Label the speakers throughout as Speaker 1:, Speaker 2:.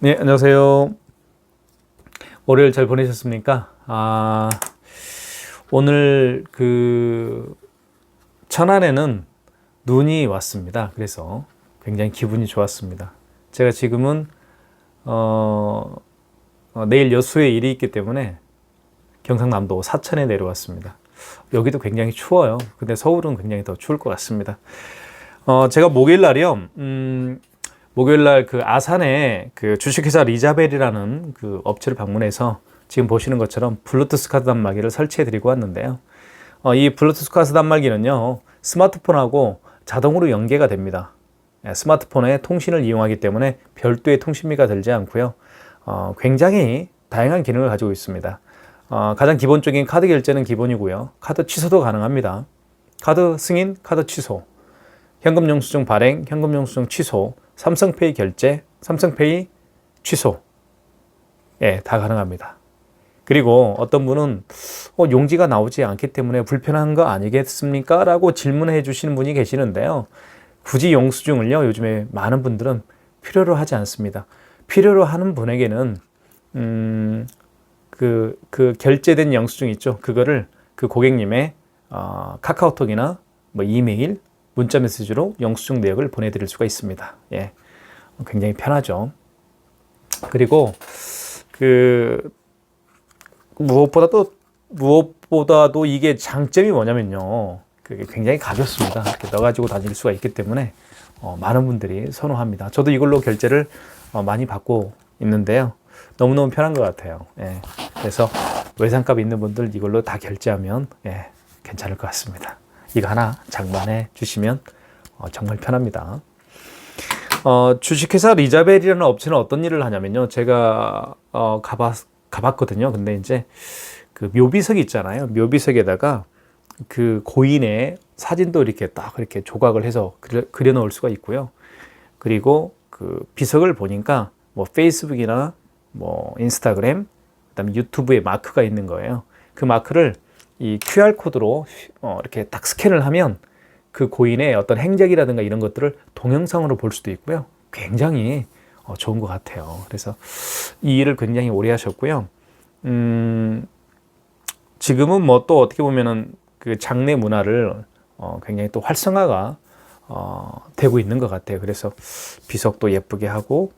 Speaker 1: 네, 안녕하세요. 월요일 잘 보내셨습니까? 아, 오늘 그 천안에는 눈이 왔습니다. 그래서 굉장히 기분이 좋았습니다. 제가 지금은 어, 어, 내일 여수에 일이 있기 때문에 경상남도 사천에 내려왔습니다. 여기도 굉장히 추워요. 근데 서울은 굉장히 더 추울 것 같습니다. 어, 제가 목요일 날이요. 음, 목요일 날 그 아산에 그 주식회사 리자벨이라는 그 업체를 방문해서 지금 보시는 것처럼 블루투스 카드 단말기를 설치해 드리고 왔는데요. 어, 이 블루투스 카드 단말기는요. 스마트폰하고 자동으로 연계가 됩니다. 예, 스마트폰의 통신을 이용하기 때문에 별도의 통신비가 들지 않고요. 어, 굉장히 다양한 기능을 가지고 있습니다. 어, 가장 기본적인 카드 결제는 기본이고요. 카드 취소도 가능합니다. 카드 승인, 카드 취소, 현금 영수증 발행, 현금 영수증 취소, 삼성페이 결제, 삼성페이 취소. 예, 다 가능합니다. 그리고 어떤 분은 어, 용지가 나오지 않기 때문에 불편한 거 아니겠습니까? 라고 질문해 주시는 분이 계시는데요. 굳이 영수증을요, 요즘에 많은 분들은 필요로 하지 않습니다. 필요로 하는 분에게는, 음, 그, 그 결제된 영수증 있죠. 그거를 그 고객님의 어, 카카오톡이나 뭐 이메일, 문자 메시지로 영수증 내역을 보내드릴 수가 있습니다. 예, 굉장히 편하죠. 그리고 그 무엇보다도 무엇보다도 이게 장점이 뭐냐면요. 그게 굉장히 가볍습니다. 이렇게 넣어가지고 다닐 수가 있기 때문에 어, 많은 분들이 선호합니다. 저도 이걸로 결제를 어, 많이 받고 있는데요. 너무너무 편한 것 같아요. 예. 그래서 외상값 있는 분들 이걸로 다 결제하면 예, 괜찮을 것 같습니다. 이거 하나 장만해 주시면 어, 정말 편합니다. 어, 주식회사 리자벨이라는 업체는 어떤 일을 하냐면요. 제가 어, 가봤, 가봤거든요. 근데 이제 그 묘비석 있잖아요. 묘비석에다가 그 고인의 사진도 이렇게 딱 이렇게 조각을 해서 그려, 그려 놓을 수가 있고요. 그리고 그 비석을 보니까 뭐 페이스북이나 뭐 인스타그램, 그다음에 유튜브에 마크가 있는 거예요. 그 마크를 이 QR 코드로 어, 이렇게 딱 스캔을 하면 그 고인의 어떤 행적이라든가 이런 것들을 동영상으로 볼 수도 있고요. 굉장히 어, 좋은 것 같아요. 그래서 이 일을 굉장히 오래 하셨고요. 음, 지금은 뭐 또 어떻게 보면은 그 장례 문화를 어, 굉장히 또 활성화가 어, 되고 있는 것 같아요. 그래서 비석도 예쁘게 하고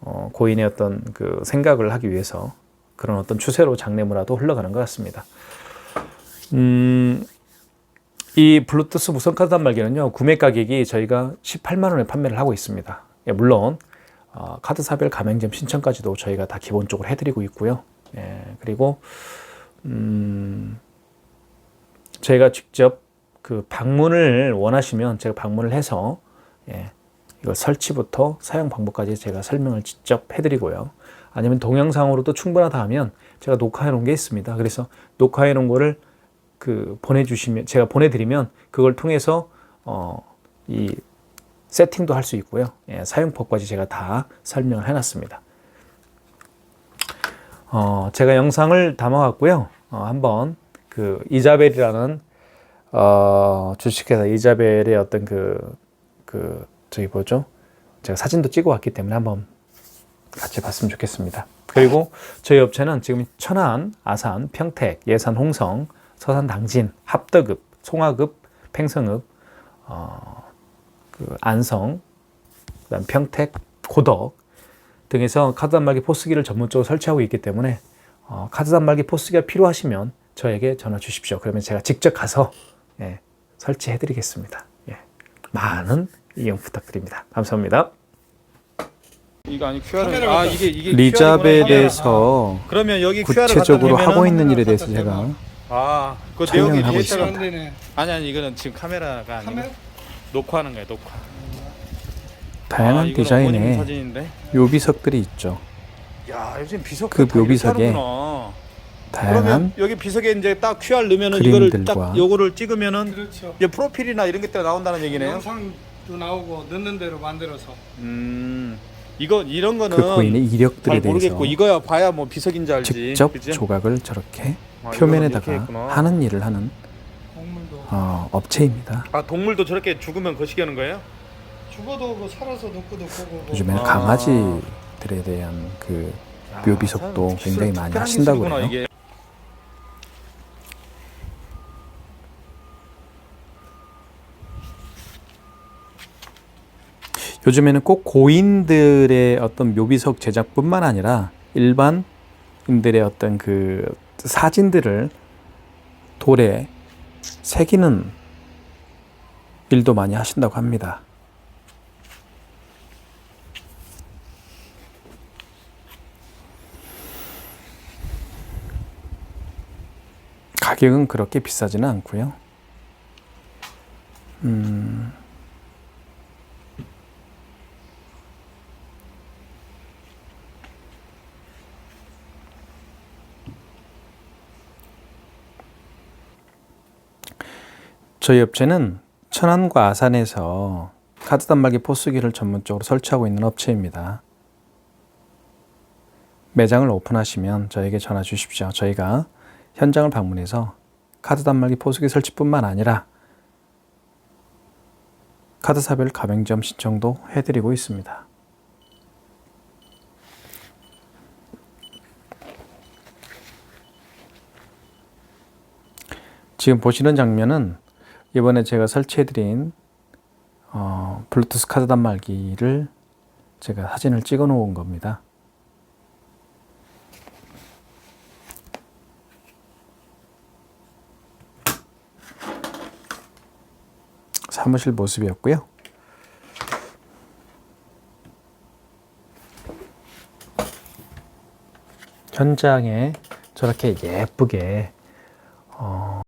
Speaker 1: 어, 고인의 어떤 그 생각을 하기 위해서 그런 어떤 추세로 장례 문화도 흘러가는 것 같습니다. 음, 이 블루투스 무선 카드 단말기는요 구매 가격이 저희가 18만 원에 판매를 하고 있습니다. 예, 물론 어, 카드사별 가맹점 신청까지도 저희가 다 기본적으로 해드리고 있고요. 예, 그리고 음, 저희가 직접 그 방문을 원하시면 제가 방문을 해서 예, 이거 설치부터 사용 방법까지 제가 설명을 직접 해드리고요. 아니면 동영상으로도 충분하다 하면 제가 녹화해 놓은 게 있습니다. 그래서 녹화해 놓은 거를 그 보내주시면 제가 보내드리면 그걸 통해서 어, 이 세팅도 할 수 있고요. 예, 사용법까지 제가 다 설명을 해놨습니다. 어, 제가 영상을 담아왔고요. 어, 한번 그 이자벨이라는 어, 주식회사 이자벨의 어떤 그, 그, 저기 뭐죠? 제가 사진도 찍어 왔기 때문에 한번 같이 봤으면 좋겠습니다. 그리고 저희 업체는 지금 천안, 아산, 평택, 예산, 홍성, 서산, 당진, 합덕읍, 송화읍, 팽성읍, 어, 그 안성, 그다음 평택, 고덕 등에서 카드 단말기 포스기를 전문적으로 설치하고 있기 때문에 어, 카드 단말기 포스기가 필요하시면 저에게 전화 주십시오. 그러면 제가 직접 가서 예, 설치해드리겠습니다. 예, 많은 이용 부탁드립니다. 감사합니다.
Speaker 2: 이거 아니 QR은 아. 이게 이게
Speaker 1: 리자벨에
Speaker 2: QR이구나.
Speaker 1: 대해서
Speaker 2: 그러면 여기 QR을
Speaker 1: 구체적으로 하고 있는 일에 대해서 제가
Speaker 2: 아, 그 내용이
Speaker 1: 하고 있습니다.
Speaker 3: 되네.
Speaker 2: 아니 아니 이거는 지금 카메라가 아니고
Speaker 3: 카메라?
Speaker 2: 녹화하는 거예요, 녹화.
Speaker 1: 다양한
Speaker 2: 아, 이거는 어머님
Speaker 1: 디자인의
Speaker 2: 사진인데.
Speaker 1: 묘비석들이 있죠.
Speaker 2: 야, 요즘 비석
Speaker 1: 그 묘비석에. 다양한
Speaker 2: 여기 비석에 이제 딱 QR 넣으면은 이거를
Speaker 1: 그림들과
Speaker 2: 딱 요거를 찍으면은
Speaker 3: 그렇죠.
Speaker 2: 이제 프로필이나 이런 게 나온다는 얘기네요.
Speaker 3: 영상도 나오고 넣는 대로 만들어서.
Speaker 2: 음. 이거 이런 거는
Speaker 1: 그 고인의 이력들에
Speaker 2: 잘
Speaker 1: 대해서
Speaker 2: 모르겠고 이거야 봐야 뭐 비석인지 알지.
Speaker 1: 직접
Speaker 2: 그치?
Speaker 1: 조각을 저렇게 표면에다가
Speaker 2: 이렇게 했구나.
Speaker 1: 하는 일을 하는 어, 업체입니다.
Speaker 2: 아, 동물도 저렇게 죽으면 거시기 하는 거예요?
Speaker 3: 죽어도 그 살아서 넣고도 보고. 뭐.
Speaker 1: 요즘에는
Speaker 2: 아.
Speaker 1: 강아지 것들에 대한 그 묘비석도
Speaker 2: 참
Speaker 1: 굉장히 많이 하신다고 그래요.
Speaker 2: 이게.
Speaker 1: 요즘에는 꼭 고인들의 어떤 묘비석 제작뿐만 아니라 일반인들의 어떤 그 사진들을 돌에 새기는 일도 많이 하신다고 합니다. 가격은 그렇게 비싸지는 않고요. 음, 저희 업체는 천안과 아산에서 카드 단말기 포스기를 전문적으로 설치하고 있는 업체입니다. 매장을 오픈하시면 저에게 전화 주십시오. 저희가 현장을 방문해서 카드 단말기 포스기 설치뿐만 아니라 카드사별 가맹점 신청도 해드리고 있습니다. 지금 보시는 장면은 이번에 제가 설치해드린 어, 블루투스 카드 단말기를 제가 사진을 찍어 놓은 겁니다. 사무실 모습이었고요. 현장에 저렇게 예쁘게